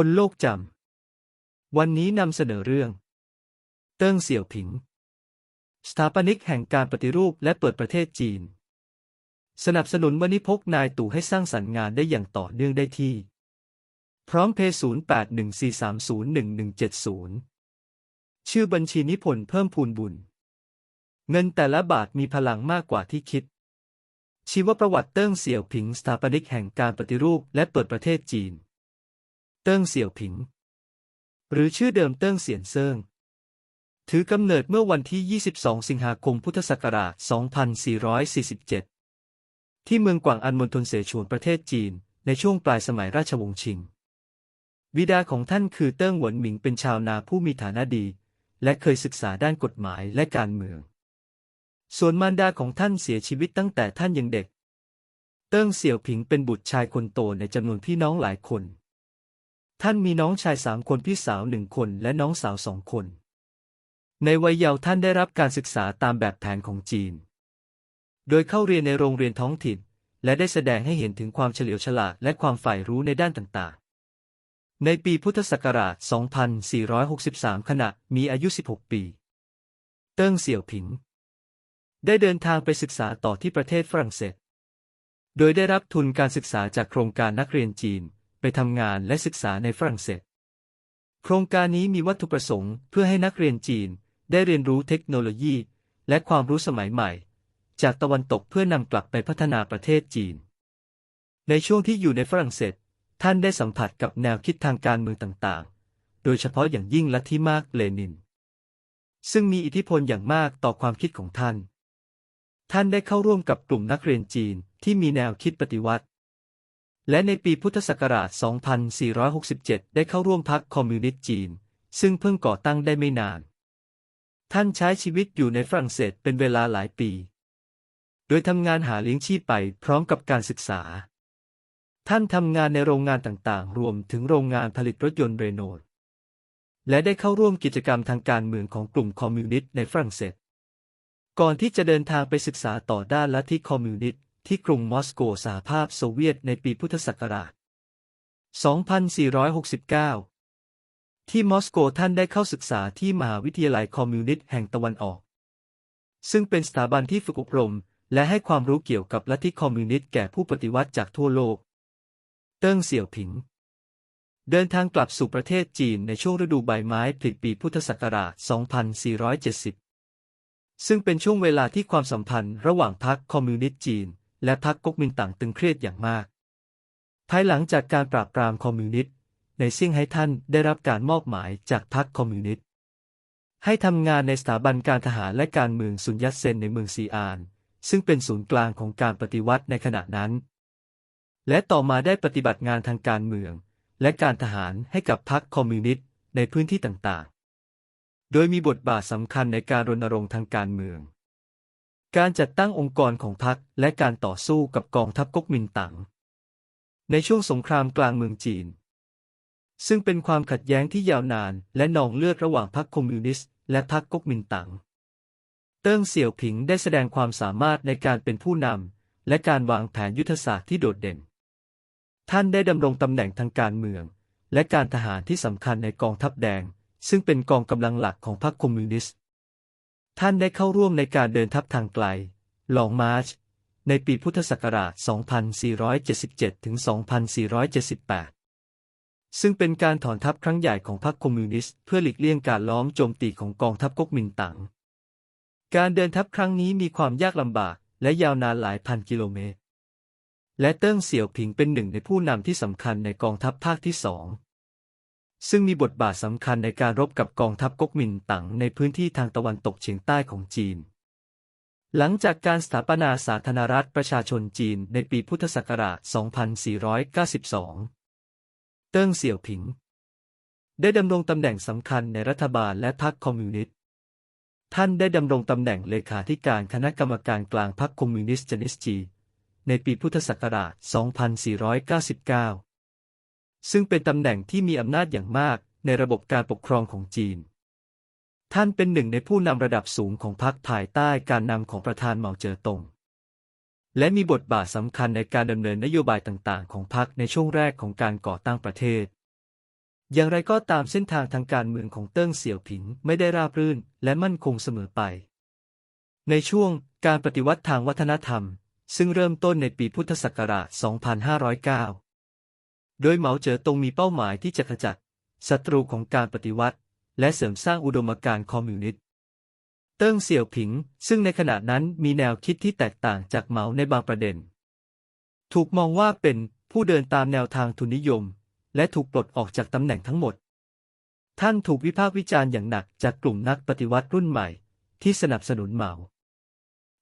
คนโลกจำ วันนี้นำเสนอเรื่อง เติ้งเสี่ยวผิง สถาปนิกแห่งการปฏิรูปและเปิดประเทศจีน สนับสนุนวันิพกนายตู่ให้สร้างสรรค์งานได้อย่างต่อเนื่องได้ที่ พร้อมเพย์0814301170 ชื่อบัญชีนิพนธ์เพิ่มพูนบุญ เงินแต่ละบาทมีพลังมากกว่าที่คิด ชีวประวัติเติ้งเสี่ยวผิงสถาปนิกแห่งการปฏิรูปและเปิดประเทศจีน เติ้งเสี่ยวผิง หรือชื่อเดิมเติ้งเสี่ยนเซิงถือกำเนิดเมื่อวันที่ 22 สิงหาคม พุทธศักราช 2447 ที่เมืองกวางอันมณฑลเสฉวนประเทศจีน ในช่วงปลายสมัยราชวงศ์ชิง บิดาของท่านคือเติ้งหวนหมิงเป็นชาวนาผู้มีฐานะดี และเคยศึกษาด้านกฎหมายและการเมือง ส่วนมารดาของท่านเสียชีวิตตั้งแต่ท่านยังเด็ก เติ้งเสี่ยวผิงเป็นบุตรชายคนโตในจำนวนพี่น้องหลายคน ท่านมีน้องชายสามคนพี่สาวหนึ่งคนและน้องสาวสองคน ในวัยเยาว์ท่านได้รับการศึกษาตามแบบแผนของจีน โดยเข้าเรียนในโรงเรียนท้องถิ่น และได้แสดงให้เห็นถึงความเฉลียวฉลาดและความใฝ่รู้ในด้านต่างๆ ในปีพุทธศักราช 2463 ขณะมีอายุ 16 ปี เติ้งเสี่ยวผิง ได้เดินทางไปศึกษาต่อที่ประเทศฝรั่งเศส โดยได้รับทุนการศึกษาจากโครงการนักเรียนจีน ไปทำงานและศึกษาในฝรั่งเศส โครงการนี้มีวัตถุประสงค์เพื่อให้นักเรียนจีนได้เรียนรู้เทคโนโลยี และความรู้สมัยใหม่ จากตะวันตกเพื่อนำกลับไปพัฒนาประเทศจีน ในช่วงที่อยู่ในฝรั่งเศส ท่านได้สัมผัสกับแนวคิดทางการเมืองต่างๆ โดยเฉพาะอย่างยิ่งลัทธิมาร์กเลนิน ซึ่งมีอิทธิพลอย่างมากต่อความคิดของท่าน ท่านได้เข้าร่วมกับกลุ่มนักเรียนจีนที่มีแนวคิดปฏิวัติ และในปีพุทธศักราช 2467 ได้เข้าร่วมพรรคคอมมิวนิสต์จีน ซึ่งเพิ่งก่อตั้งได้ไม่นาน ท่านใช้ชีวิตอยู่ในฝรั่งเศสเป็นเวลาหลายปี โดยทำงานหาเลี้ยงชีพไปพร้อมกับการศึกษา ท่านทำงานในโรงงานต่างๆ รวมถึงโรงงานผลิตรถยนต์เรโนลและได้เข้าร่วมกิจกรรมทางการเมืองของกลุ่มคอมมิวนิสต์ในฝรั่งเศส ก่อนที่จะเดินทางไปศึกษาต่อด้านลัทธิคอมมิวนิสต์ ที่กรุงมอสโกสหภาพโซเวียตในปีพุทธศักราช 2469 ที่มอสโกท่านได้เข้าศึกษาที่มหาวิทยาลัยคอมมิวนิสต์แห่งตะวันออก ซึ่งเป็นสถาบันที่ฝึกอบรม และให้ความรู้เกี่ยวกับลัทธิคอมมิวนิสต์แก่ผู้ปฏิวัติจากทั่วโลก เติ้งเสี่ยวผิง เดินทางกลับสู่ประเทศจีนในช่วงฤดูใบไม้ผลิปีพุทธศักราช 2470 ซึ่งเป็นช่วงเวลาที่ความสัมพันธ์ระหว่างพรรคคอมมิวนิสต์จีน และพรรคก๊กมินตั๋งตึงเครียดอย่างมาก ภายหลังจากการปราบปรามคอมมิวนิสต์ในเซี่ยงไฮ้ท่านได้รับการมอบหมายจากพรรคคอมมิวนิสต์ให้ทำงานในสถาบันการทหารและการเมืองซุนยัตเซนในเมืองซีอาน ซึ่งเป็นศูนย์กลางของการปฏิวัติในขณะนั้น และต่อมาได้ปฏิบัติงานทางการเมือง และการทหารให้กับพรรคคอมมิวนิสต์ในพื้นที่ต่างๆ โดยมีบทบาทสำคัญในการรณรงค์ทางการเมือง การจัดตั้งองค์กรของพรรคและการต่อสู้กับกองทัพก๊กมินตั๋งในช่วงสงครามกลางเมืองจีน ซึ่งเป็นความขัดแย้งที่ยาวนานและนองเลือดระหว่างพรรคคอมมิวนิสต์และพรรคก๊กมินตั๋งเติ้งเสี่ยวผิงได้แสดงความสามารถในการเป็นผู้นำและการวางแผนยุทธศาสตร์ที่โดดเด่น ท่านได้ดำรงตำแหน่งทางการเมือง และการทหารที่สำคัญในกองทัพแดง ซึ่งเป็นกองกำลังหลักของพรรคคอมมิวนิสต์ ท่านได้เข้าร่วมในการเดินทัพทางไกล ลองมาร์ช ในปีพุทธศักราช 2477 ถึง 2478 ซึ่งเป็นการถอนทัพครั้งใหญ่ของพรรคคอมมิวนิสต์เพื่อหลีกเลี่ยงการล้อมโจมตีของกองทัพก๊กมินตั๋ง การเดินทัพครั้งนี้มีความยากลำบากและยาวนานหลายพันกิโลเมตร และเติ้งเสี่ยวผิงเป็นหนึ่งในผู้นำที่สำคัญในกองทัพภาคที่สอง ซึ่งมีบทบาทสำคัญในการรบกับกองทัพก๊กมินตั๋งในพื้นที่ทางตะวันตกเฉียงใต้ของจีน หลังจากการสถาปนาสาธารณรัฐประชาชนจีนในปีพุทธศักราช 2492 เติ้งเสี่ยวผิง ได้ดำรงตำแหน่งสำคัญในรัฐบาลและพรรคคอมมิวนิสต์ ท่านได้ดำรงตำแหน่งเลขาธิการคณะกรรมการกลางพรรคคอมมิวนิสต์จนิสจี ในปีพุทธศักราช 2499 ซึ่งเป็นตำแหน่งที่มีอำนาจอย่างมากในระบบการปกครองของจีน ท่านเป็นหนึ่งในผู้นำระดับสูงของพรรคภายใต้การนำของประธานเหมาเจ๋อตง และมีบทบาทสำคัญในการดำเนินนโยบายต่างๆ ของพรรคในช่วงแรกของการก่อตั้งประเทศ อย่างไรก็ตามเส้นทางทางการเมืองของเติ้งเสี่ยวผิงไม่ได้ราบรื่นและมั่นคงเสมอไป ในช่วงการปฏิวัติทางวัฒนธรรม ซึ่งเริ่มต้นในปีพุทธศักราช 2509 โดยเหมาเจ๋อตงมีเป้าหมายที่จะขจัดศัตรูของการปฏิวัติ และเสริมสร้างอุดมการณ์คอมมิวนิสต์ เติ้งเสี่ยวผิง ซึ่งในขณะนั้นมีแนวคิดที่แตกต่างจากเหมาในบางประเด็น ถูกมองว่าเป็นผู้เดินตามแนวทางทุนนิยม และถูกปลดออกจากตำแหน่งทั้งหมด ท่านถูกวิพากษ์วิจารณ์อย่างหนักจากกลุ่มนักปฏิวัติรุ่นใหม่ ที่สนับสนุนเหมา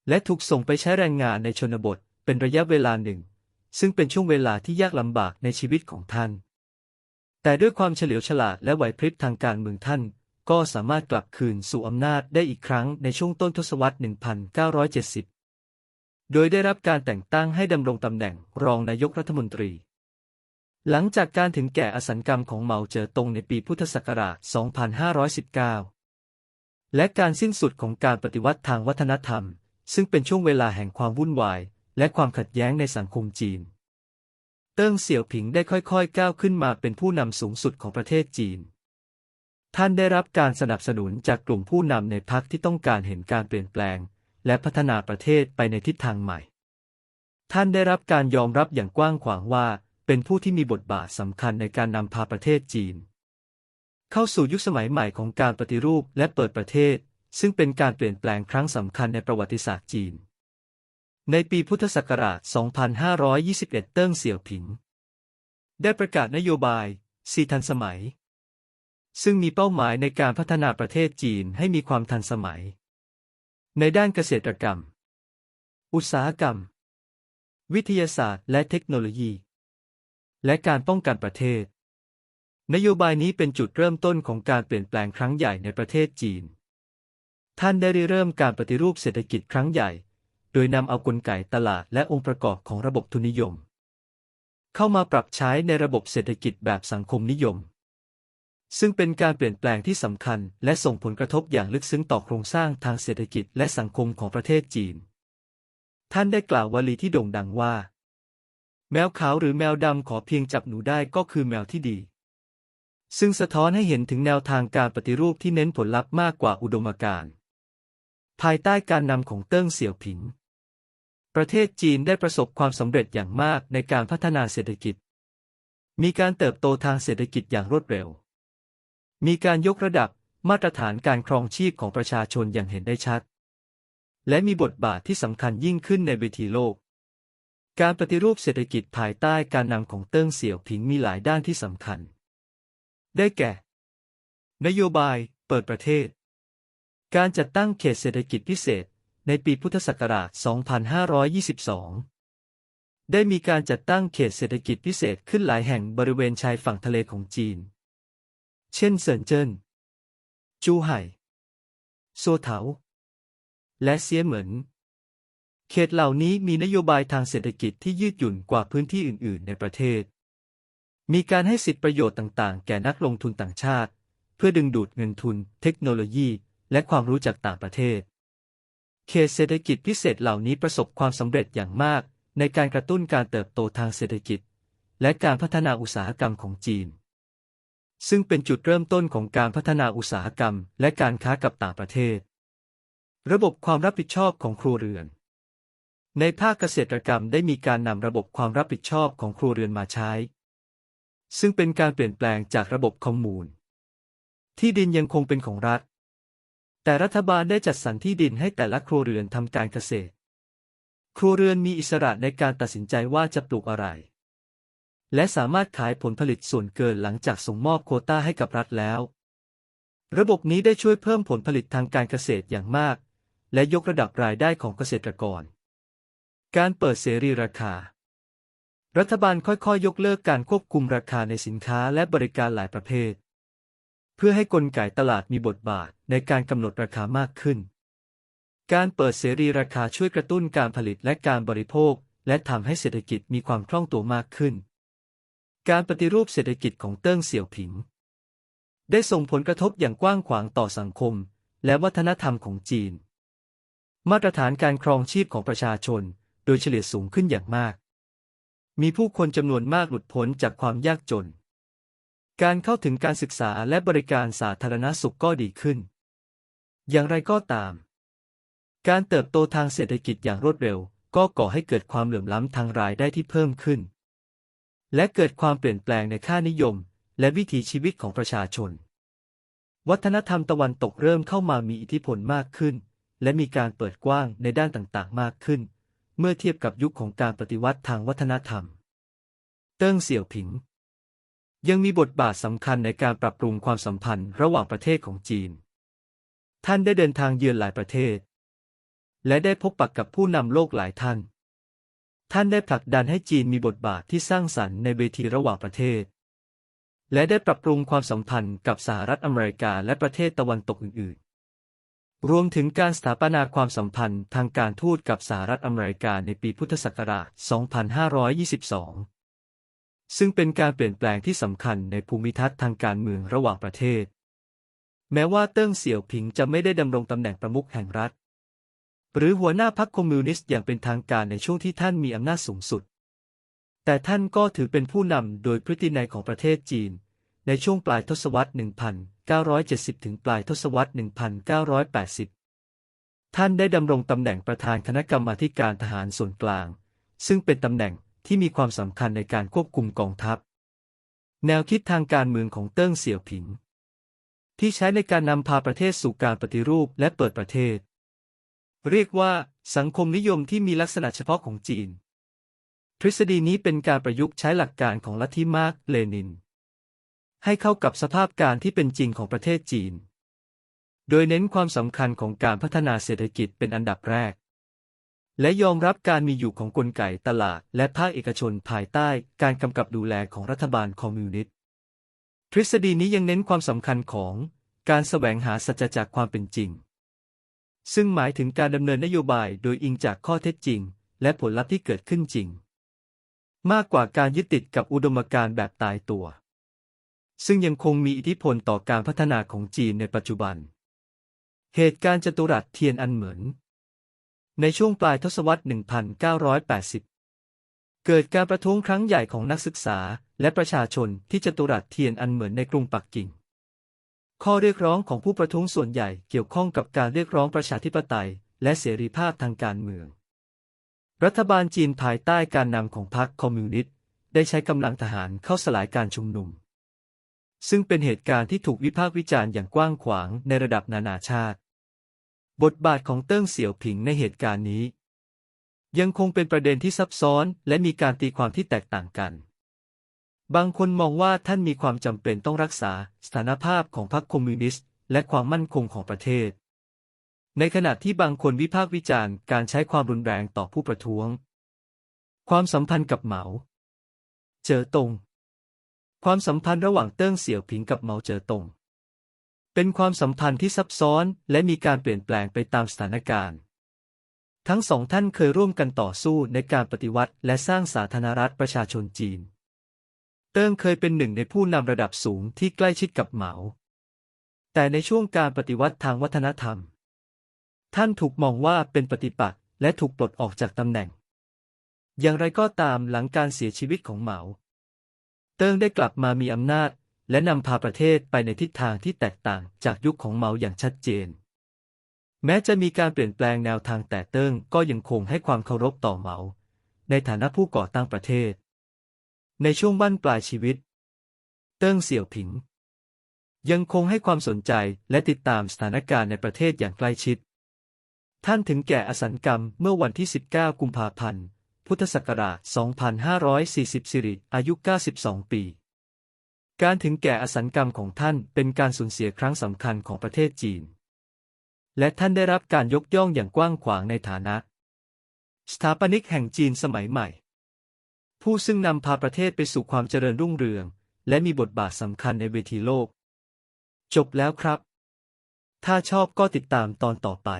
และถูกส่งไปใช้แรงงานในชนบทเป็นระยะเวลาหนึ่ง ซึ่งเป็นช่วงเวลาที่ยากลำบากในชีวิตของท่าน แต่ด้วยความเฉลียวฉลาดและไหวพริบทางการเมืองท่าน ก็สามารถกลับคืนสู่อำนาจได้อีกครั้งในช่วงต้นทศวรรษ 1970 โดยได้รับการแต่งตั้งให้ดำรงตำแหน่งรองนายกรัฐมนตรี หลังจากการถึงแก่อสัญกรรมของเหมาเจ๋อตงในปีพุทธศักราช 2519 และการสิ้นสุดของการปฏิวัติทางวัฒนธรรม ซึ่งเป็นช่วงเวลาแห่งความวุ่นวาย และความขัดแย้งในสังคมจีน เติ้งเสี่ยวผิงได้ค่อยๆ ก้าวขึ้นมาเป็นผู้นำสูงสุดของประเทศจีน ท่านได้รับการสนับสนุนจากกลุ่มผู้นำในพรรคที่ต้องการเห็นการเปลี่ยนแปลง และพัฒนาประเทศไปในทิศทางใหม่ ท่านได้รับการยอมรับอย่างกว้างขวางว่า เป็นผู้ที่มีบทบาทสำคัญในการนำพาประเทศจีน เข้าสู่ยุคสมัยใหม่ของการปฏิรูปและเปิดประเทศ ซึ่งเป็นการเปลี่ยนแปลงครั้งสำคัญในประวัติศาสตร์จีน ในปีพุทธศักราช 2521 เติ้งเสี่ยวผิง ได้ประกาศนโยบายสีทันสมัย ซึ่งมีเป้าหมายในการพัฒนาประเทศจีนให้มีความทันสมัย ในด้านเกษตรกรรม อุตสาหกรรม วิทยาศาสตร์และเทคโนโลยี และการป้องกันประเทศ นโยบายนี้เป็นจุดเริ่มต้นของการเปลี่ยนแปลงครั้งใหญ่ในประเทศจีน ท่านได้ริเริ่มการปฏิรูปเศรษฐกิจครั้งใหญ่ โดยนำเอากลไกตลาดและองค์ประกอบของระบบทุนนิยม เข้ามาปรับใช้ในระบบเศรษฐกิจแบบสังคมนิยม ซึ่งเป็นการเปลี่ยนแปลงที่สำคัญ และส่งผลกระทบอย่างลึกซึ้งต่อโครงสร้างทางเศรษฐกิจและสังคมของประเทศจีน ท่านได้กล่าววลีที่โด่งดังว่า แมวขาวหรือแมวดำขอเพียงจับหนูได้ก็คือแมวที่ดีซึ่งสะท้อนให้เห็นถึงแนวทางการปฏิรูปที่เน้นผลลัพธ์มากกว่าอุดมการณ์ ภายใต้การนำของเติ้งเสี่ยวผิง ประเทศจีนได้ประสบความสำเร็จอย่างมากในการพัฒนาเศรษฐกิจ มีการเติบโตทางเศรษฐกิจอย่างรวดเร็ว มีการยกระดับมาตรฐานการครองชีพของประชาชนอย่างเห็นได้ชัด และมีบทบาทที่สำคัญยิ่งขึ้นในเวทีโลก การปฏิรูปเศรษฐกิจภายใต้การนำของเติ้งเสี่ยวผิงมีหลายด้านที่สำคัญ ได้แก่ นโยบาย เปิดประเทศ การจัดตั้งเขตเศรษฐกิจพิเศษ ในปีพุทธศักราช 2522 ได้มีการจัดตั้งเขตเศรษฐกิจพิเศษขึ้นหลายแห่งบริเวณชายฝั่งทะเลของจีน เช่นเซินเจิ้น จูไห่ โซเถา และเซียเหมิน เขตเหล่านี้มีนโยบายทางเศรษฐกิจที่ยืดหยุ่นกว่าพื้นที่อื่น ๆ ในประเทศ มีการให้สิทธิประโยชน์ต่าง ๆ แก่นักลงทุนต่างชาติ เพื่อดึงดูดเงินทุน เทคโนโลยี และความรู้จากต่างประเทศ เขตเศรษฐกิจพิเศษเหล่านี้ประสบความสำเร็จอย่างมาก ในการกระตุ้นการเติบโตทางเศรษฐกิจ และการพัฒนาอุตสาหกรรมของจีน ซึ่งเป็นจุดเริ่มต้นของการพัฒนาอุตสาหกรรม และการค้ากับต่างประเทศ ระบบความรับผิดชอบของครัวเรือน ในภาคเกษตรกรรมได้มีการนำระบบความรับผิดชอบของครัวเรือนมาใช้ ซึ่งเป็นการเปลี่ยนแปลงจากระบบคอมมูนที่ดินยังคงเป็นของรัฐ แต่รัฐบาลได้จัดสรรที่ดินให้แต่ละครัวเรือนทำการเกษตร ครัวเรือนมีอิสระในการตัดสินใจว่าจะปลูกอะไร และสามารถขายผลผลิตส่วนเกินหลังจากส่งมอบโควต้าให้กับรัฐแล้ว ระบบนี้ได้ช่วยเพิ่มผลผลิตทางการเกษตรอย่างมาก และยกระดับรายได้ของเกษตรกร การเปิดเสรีราคา รัฐบาลค่อยๆยยกเลิกการควบคุมราคาในสินค้าและบริการหลายประเภท เพื่อให้กลไกตลาดมีบทบาทในการกำหนดราคามากขึ้น การเปิดเสรีราคาช่วยกระตุ้นการผลิตและการบริโภค และทำให้เศรษฐกิจมีความคล่องตัวมากขึ้น การปฏิรูปเศรษฐกิจของเติ้งเสี่ยวผิง ได้ส่งผลกระทบอย่างกว้างขวางต่อสังคม และวัฒนธรรมของจีน มาตรฐานการครองชีพของประชาชน โดยเฉลี่ยสูงขึ้นอย่างมาก มีผู้คนจำนวนมากหลุดพ้นจากความยากจน การเข้าถึงการศึกษาและบริการสาธารณสุขก็ดีขึ้น อย่างไรก็ตาม การเติบโตทางเศรษฐกิจอย่างรวดเร็ว ก็ก่อให้เกิดความเหลื่อมล้ำทางรายได้ที่เพิ่มขึ้น และเกิดความเปลี่ยนแปลงในค่านิยม และวิถีชีวิตของประชาชน วัฒนธรรมตะวันตกเริ่มเข้ามามีอิทธิพลมากขึ้น และมีการเปิดกว้างในด้านต่างๆ มากขึ้น เมื่อเทียบกับยุคของการปฏิวัติทางวัฒนธรรม เติ้งเสี่ยวผิง ยังมีบทบาทสำคัญในการปรับปรุงความสัมพันธ์ระหว่างประเทศของจีน ท่านได้เดินทางเยือนหลายประเทศ และได้พบปะกกับผู้นำโลกหลายท่าน ท่านได้ผลักดันให้จีนมีบทบาทที่สร้างสรรค์ในเวทีระหว่างประเทศ และได้ปรับปรุงความสัมพันธ์กับสหรัฐอเมริกาและประเทศตะวันตกอื่น ๆ รวมถึงการสถาปนาความสัมพันธ์ทางการทูตกับสหรัฐอเมริกาในปีพุทธศักราช 2522 ซึ่งเป็นการเปลี่ยนแปลงที่สำคัญในภูมิทัศน์ทางการเมืองระหว่างประเทศ แม้ว่าเติ้งเสี่ยวผิงจะไม่ได้ดำรงตำแหน่งประมุขแห่งรัฐ หรือหัวหน้าพรรคคอมมิวนิสต์อย่างเป็นทางการในช่วงที่ท่านมีอำนาจสูงสุด แต่ท่านก็ถือเป็นผู้นำโดยพฤตินัยของประเทศจีน ในช่วงปลายทศวรรษ 1970 ถึงปลายทศวรรษ 1980 ท่านได้ดำรงตำแหน่งประธานคณะกรรมาการทหารส่วนกลาง ซึ่งเป็นตำแหน่ง ที่มีความสำคัญในการควบคุมกองทัพ แนวคิดทางการเมืองของเติ้งเสี่ยวผิง ที่ใช้ในการนำพาประเทศสู่การปฏิรูปและเปิดประเทศ เรียกว่า สังคมนิยมที่มีลักษณะเฉพาะของจีน ทฤษฎีนี้เป็นการประยุกต์ใช้หลักการของลัทธิมาร์กเลนิน ให้เข้ากับสภาพการที่เป็นจริงของประเทศจีน โดยเน้นความสำคัญของการพัฒนาเศรษฐกิจเป็นอันดับแรก และยอมรับการมีอยู่ของกลไกตลาด และภาคเอกชนภายใต้การกำกับดูแลของรัฐบาลคอมมิวนิสต์ทฤษฎีนี้ยังเน้นความสำคัญของการแสวงหาสัจจากความเป็นจริง ซึ่งหมายถึงการดำเนินนโยบายโดยอิงจากข้อเท็จจริง และผลลัพธ์ที่เกิดขึ้นจริง มากกว่าการยึดติดกับอุดมการณ์แบบตายตัว ซึ่งยังคงมีอิทธิพลต่อการพัฒนาของจีนในปัจจุบัน เหตุการณ์จตุรัสเทียนอันเหมือน ในช่วงปลายทศวรรษ 1980 เกิดการประท้วงครั้งใหญ่ของนักศึกษาและประชาชนที่จตุรัสเทียนอันเหมือนในกรุงปักกิ่ง ข้อเรียกร้องของผู้ประท้วงส่วนใหญ่เกี่ยวข้องกับการเรียกร้องประชาธิปไตย และเสรีภาพทางการเมือง รัฐบาลจีนภายใต้การนำของพรรคคอมมิวนิสต์ได้ใช้กำลังทหารเข้าสลายการชุมนุม ซึ่งเป็นเหตุการณ์ที่ถูกวิพากษ์วิจารณ์อย่างกว้างขวางในระดับนานาชาติ บทบาทของเติ้งเสี่ยวผิงในเหตุการณ์นี้ ยังคงเป็นประเด็นที่ซับซ้อนและมีการตีความที่แตกต่างกัน บางคนมองว่าท่านมีความจำเป็นต้องรักษาสถานภาพของพรรคคอมมิวนิสต์ และความมั่นคงของประเทศ ในขณะที่บางคนวิพากษ์วิจารณ์การใช้ความรุนแรงต่อผู้ประท้วง ความสัมพันธ์กับเหมา เจอตง ความสัมพันธ์ระหว่างเติ้งเสี่ยวผิงกับเหมาเจ๋อตง เป็นความสัมพันธ์ที่ซับซ้อนและมีการเปลี่ยนแปลงไปตามสถานการณ์ ทั้งสองท่านเคยร่วมกันต่อสู้ในการปฏิวัติและสร้างสาธารณรัฐประชาชนจีน เติ้งเคยเป็นหนึ่งในผู้นำระดับสูงที่ใกล้ชิดกับเหมา แต่ในช่วงการปฏิวัติทางวัฒนธรรม ท่านถูกมองว่าเป็นปฏิปักษ์และถูกปลดออกจากตำแหน่ง อย่างไรก็ตามหลังการเสียชีวิตของเหมา เติ้งได้กลับมามีอำนาจ และนำพาประเทศไปในทิศทางที่แตกต่างจากยุคของเหมาอย่างชัดเจน แม้จะมีการเปลี่ยนแปลงแนวทางแต่เติ้งก็ยังคงให้ความเคารพต่อเหมา ในฐานะผู้ก่อตั้งประเทศ ในช่วงบั้นปลายชีวิต เติ้งเสี่ยวผิง ยังคงให้ความสนใจและติดตามสถานการณ์ในประเทศอย่างใกล้ชิด ท่านถึงแก่อสันกรรมเมื่อวันที่ 19 กุมภาพันธ์ พุทธศักราช 2540 สิริ อายุ 92 ปี การถึงแก่อสันกรรมของท่านเป็นการสูญเสียครั้งสำคัญของประเทศจีน และท่านได้รับการยกย่องอย่างกว้างขวางในฐานะ สถาปนิกแห่งจีนสมัยใหม่ ผู้ซึ่งนำพาประเทศไปสู่ความเจริญรุ่งเรือง และมีบทบาทสำคัญในเวทีโลก จบแล้วครับ ถ้าชอบก็ติดตามตอนต่อไป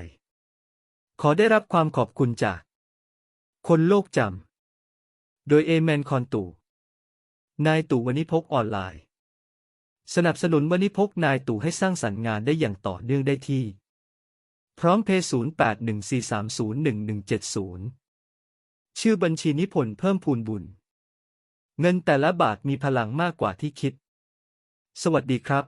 ขอได้รับความขอบคุณจาก คนโลกจำ โดยเอแมนคอนตู่ นายตู่วณิพกออนไลน์ สนับสนุนวณิพกนายตู่ให้สร้างสรรค์งานได้อย่างต่อเนื่องได้ที่ พร้อมเพย์0814301170 ชื่อบัญชีนิพนธ์เพิ่มพูนบุญ เงินแต่ละบาทมีพลังมากกว่าที่คิด สวัสดีครับ